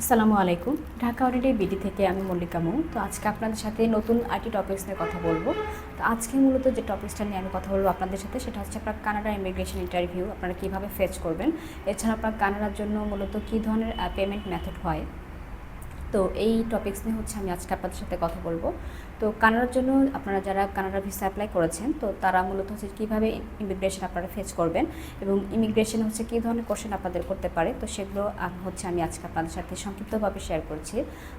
আসসালামু আলাইকুম। ঢাকা অডিডে বিডি থেকে আমি মল্লিকা মৌ। তো আজকে আপনাদের সাথে নতুন আইটি টপিক্স নিয়ে কথা বলব। তো আজকে মূলত যে টপিক্সটা নিয়ে আমি কথা বলব আপনাদের সাথে, সেটা হচ্ছে আপনার কানাডা ইমিগ্রেশন ইন্টারভিউ আপনারা কীভাবে ফেচ করবেন। এছাড়া আপনার কানাডার জন্য মূলত কী ধরনের পেমেন্ট মেথড হয়? তো এই টপিক্স নিয়ে হচ্ছে আমি আজকে আপনাদের সাথে কথা বলব। তো কানাডার জন্য আপনারা যারা কানাডা ভিসা অ্যাপ্লাই করেছেন, তো তারা মূলত হচ্ছে কীভাবে ইমিগ্রেশন আপনারা ফেস করবেন এবং ইমিগ্রেশন হচ্ছে কী ধরনের কোশ্চেন আপনাদের করতে পারে, তো সেগুলো হচ্ছে আমি আজকে আপনাদের সাথে সংক্ষিপ্তভাবে শেয়ার করছি।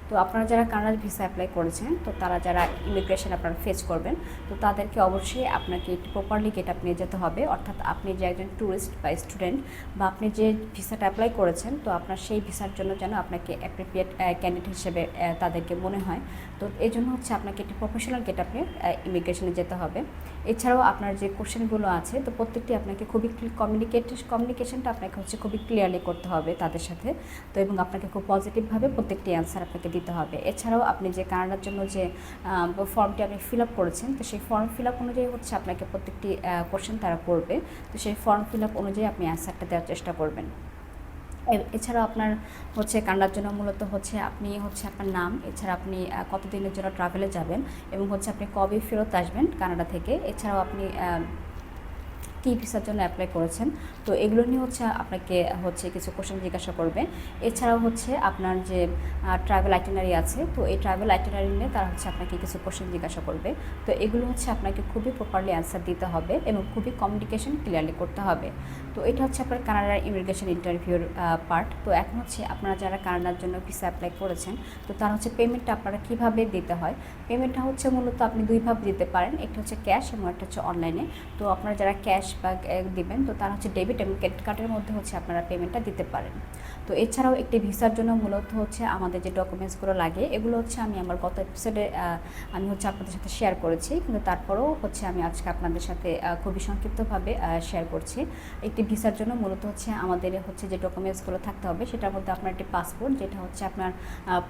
তো আপনারা যারা কানাডার ভিসা অ্যাপ্লাই করেছেন, তো তারা যারা ইমিগ্রেশন আপনারা ফেস করবেন, তো তাদেরকে অবশ্যই আপনাকে একটু প্রপারলি গেট আপ নিয়ে যেতে হবে। অর্থাৎ আপনি যে একজন ট্যুরিস্ট বা স্টুডেন্ট বা আপনি যে ভিসাটা অ্যাপ্লাই করেছেন, তো আপনার সেই ভিসার জন্য যেন আপনাকে অ্যাপ্রিপিয়েট ক্যান্ডিডেট হিসেবে তাদেরকে মনে হয়। তো এই জন্য হচ্ছে আপনাকে একটি প্রফেশনাল গেট আপে ইমিগ্রেশনে যেতে হবে। এছাড়াও আপনার যে কোশ্চেনগুলো আছে, তো প্রত্যেকটি আপনাকে খুবই কমিউনিকেট কমিউনিকেশনটা আপনাকে হচ্ছে খুবই ক্লিয়ারলি করতে হবে তাদের সাথে। তো এবং আপনাকে খুব পজিটিভভাবে প্রত্যেকটি অ্যান্সার আপনাকে দিতে হবে। এছাড়াও আপনি যে কানাডার জন্য যে ফর্মটি আপনি ফিল আপ করেছেন, তো সেই ফর্ম ফিল আপ অনুযায়ী হচ্ছে আপনাকে প্রত্যেকটি কোশ্চেন তারা করবে। তো সেই ফর্ম ফিল আপ অনুযায়ী আপনি অ্যান্সারটা দেওয়ার চেষ্টা করবেন। এছাড়াও আপনার হচ্ছে কানাডার জন্য মূলত হচ্ছে আপনি হচ্ছে আপনার নাম, এছাড়া আপনি কতদিনের জন্য ট্রাভেলে যাবেন এবং হচ্ছে আপনি কবে ফেরত আসবেন কানাডা থেকে? এছাড়াও আপনি কী ভিসার জন্য অ্যাপ্লাই করেছেন? তো এগুলো নিয়ে হচ্ছে আপনাকে হচ্ছে কিছু কোশ্চেন জিজ্ঞাসা করবে। এছাড়াও হচ্ছে আপনার যে ট্রাভেল আইটেনারি আছে, তো এই ট্রাভেল আইটেনারি নিয়ে তারা হচ্ছে আপনাকে কিছু কোশ্চেন জিজ্ঞাসা করবে। তো এগুলো হচ্ছে আপনাকে খুবই প্রপারলি অ্যান্সার দিতে হবে এবং খুবই কমিউনিকেশন ক্লিয়ারলি করতে হবে। তো এটা হচ্ছে আপনার কানাডার ইমিগ্রেশন ইন্টারভিউর পার্ট তো এখন হচ্ছে আপনারা যারা কানাডার জন্য ভিসা অ্যাপ্লাই করেছেন, তো তার হচ্ছে পেমেন্টটা আপনারা কীভাবে দিতে হয়? পেমেন্টটা হচ্ছে মূলত আপনি দুইভাবে দিতে পারেন, একটা হচ্ছে ক্যাশ এবং একটা হচ্ছে অনলাইনে তো আপনারা যারা ক্যাশ আহ, দিবেন তো তার হচ্ছে ডেবিট এবং ক্রেডিট কার্ডের মধ্যে হচ্ছে আপনারা পেমেন্টটা দিতে পারেন। তো এছাড়াও একটি ভিসার জন্য মূলত হচ্ছে আমাদের যে ডকুমেন্টসগুলো লাগে এগুলো হচ্ছে আমি আমার গত এপিসোডে আমি হচ্ছে আপনাদের সাথে শেয়ার করেছি কিন্তু তারপরেও হচ্ছে আমি আজকে আপনাদের সাথে খুবই সংক্ষিপ্তভাবে শেয়ার করছি। একটি ভিসার জন্য মূলত হচ্ছে আমাদের হচ্ছে যে ডকুমেন্টসগুলো থাকতে হবে সেটার মধ্যে আপনার একটি পাসপোর্ট যেটা হচ্ছে আপনার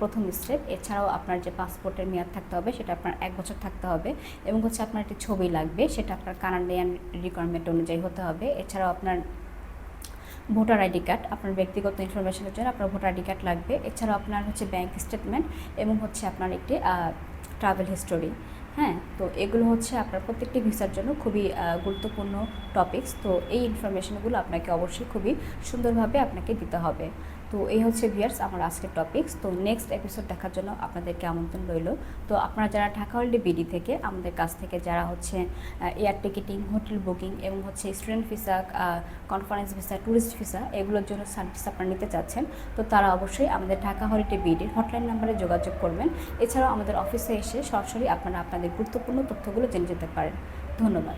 প্রথম স্টেপ এছাড়াও আপনার যে পাসপোর্টের মেয়াদ থাকতে হবে সেটা আপনার এক বছর থাকতে হবে এবং হচ্ছে আপনার একটি ছবি লাগবে সেটা আপনার কানাডিয়ান রিকোয়ারমেন্ট অনুযায়ী হতে হবে। এছাড়াও আপনার ভোটার আইডি কার্ড, আপনার ব্যক্তিগত ইনফরমেশনের জন্য আপনার ভোটার আইডি কার্ড লাগবে। এছাড়াও আপনার হচ্ছে ব্যাংক স্টেটমেন্ট এবং হচ্ছে আপনার একটি ট্রাভেল হিস্টোরি হ্যাঁ তো এগুলো হচ্ছে আপনার প্রত্যেকটি ভিসার জন্য খুবই গুরুত্বপূর্ণ টপিকস তো এই ইনফরমেশনগুলো আপনাকে অবশ্যই খুবই সুন্দরভাবে আপনাকে দিতে হবে। তো এই হচ্ছে ভিয়ার্স আমার আজকের টপিকস তো নেক্সট এপিসোড দেখার জন্য আপনাদেরকে আমন্ত্রণ রইল। তো আপনারা যারা ঢাকা হলিডে বিডি থেকে, আমাদের কাছ থেকে যারা হচ্ছে এয়ার টিকিটিং হোটেল বুকিং এবং হচ্ছে student visa conference visa tourist visa এগুলোর জন্য সার্ভিস আপনারা নিতে চাচ্ছেন, তো তারা অবশ্যই আমাদের ঢাকা হলিডে বিডির হটলাইন নাম্বারে যোগাযোগ করবেন। এছাড়াও আমাদের অফিসে এসে সরাসরি আপনারা আপনাদের গুরুত্বপূর্ণ তথ্যগুলো জেনে যেতে পারেন। ধন্যবাদ।